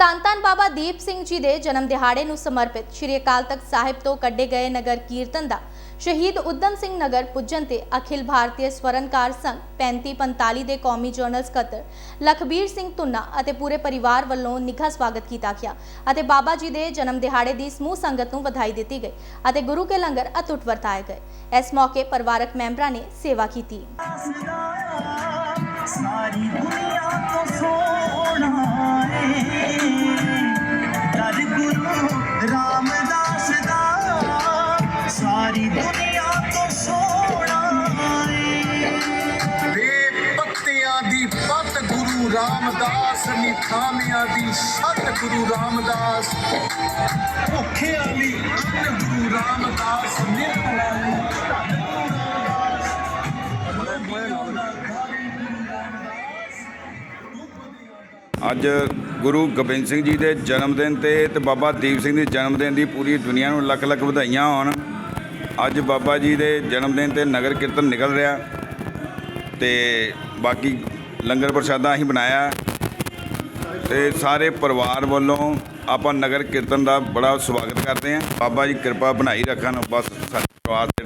ਧੰਨ ਬਾਬਾ ਦੀਪ ਸਿੰਘ ਜੀ ਦੇ ਜਨਮ ਦਿਹਾੜੇ ਨੂੰ ਸਮਰਪਿਤ ਸ਼੍ਰੀ ਅਕਾਲ ਤਖਤ ਸਾਹਿਬ ਤੋਂ ਕੱਢੇ ਗਏ ਨਗਰ ਕੀਰਤਨ ਦਾ ਸ਼ਹੀਦ ਉਦਮ ਸਿੰਘ ਨਗਰ ਪੁੱਜਣ ਤੇ ਅਖਿਲ ਭਾਰਤੀ ਸਵਰਨਕਾਰ ਸੰਘ 3545 ਦੇ ਕੌਮੀ ਜਨਰਲ ਸਕੱਤਰ ਲਖਬੀਰ ਸਿੰਘ ਧੁੰਨਾ ਅਤੇ ਪੂਰੇ ਪਰਿਵਾਰ ਵੱਲੋਂ ਨਿੱਘਾ ਸਵਾਗਤ ਕੀਤਾ ਗਿਆ ਅਤੇ ਬਾਬਾ ਜੀ ਦੇ ਜਨਮ ਦਿਹਾੜੇ ਦੀ ਸਮੂਹ ਸੰਗਤ ਨੂੰ ਵਧਾਈ ਦਿੱਤੀ ਗਈ ਅਤੇ ਗੁਰੂ ਕੇ ਲੰਗਰ ਅਟੁੱਟ ਵਰਤਾਏ ਗਏ। ਇਸ ਮੌਕੇ ਪਰਿਵਾਰਕ ਮੈਂਬਰਾਂ ਨੇ ਸੇਵਾ ਕੀਤੀ। ਸਾਰੀ ਦੁਨੀਆ ਦੁਨੀਆ ਤੋਂ ਸੋਹਣਾ ਏ ਦੇ ਦੀ ਪੱਤ ਗੁਰੂ ਰਾਮਦਾਸ ਨਿਥਾਮਿਆਂ ਦੀ ਸਤ ਗੁਰੂ ਰਾਮਦਾਸ। ਭੁੱਖਿਆਂ ਲਈ ਅੰਨ ਗੁਰੂ ਰਾਮਦਾਸ, ਨਿਰਮਲ ਅੱਜ ਗੁਰੂ ਗੋਬਿੰਦ ਸਿੰਘ ਜੀ ਦੇ ਜਨਮ ਦਿਨ ਤੇ ਤੇ ਬਾਬਾ ਦੀਪ ਸਿੰਘ ਦੇ ਜਨਮ ਦਿਨ ਦੀ ਪੂਰੀ ਦੁਨੀਆ ਨੂੰ ਲੱਖ ਲੱਖ ਵਧਾਈਆਂ ਹੋਣ। ਅੱਜ ਬਾਬਾ ਜੀ ਦੇ ਜਨਮ ਦਿਨ ਤੇ ਨਗਰ ਕੀਰਤਨ ਨਿਕਲ ਰਿਹਾ ਤੇ ਬਾਕੀ ਲੰਗਰ ਪ੍ਰਸ਼ਾਦਾ ਅਸੀਂ ਬਣਾਇਆ। ਤੇ ਸਾਰੇ ਪਰਿਵਾਰ ਵੱਲੋਂ ਆਪਾਂ ਨਗਰ ਕੀਰਤਨ ਦਾ ਬੜਾ ਸਵਾਗਤ ਕਰਦੇ ਹਾਂ। ਬਾਬਾ ਜੀ ਕਿਰਪਾ ਬਣਾਈ ਰੱਖਣ, ਬਸ ਸਾਡੇ ਪਰਿਵਾਰ ਤੇ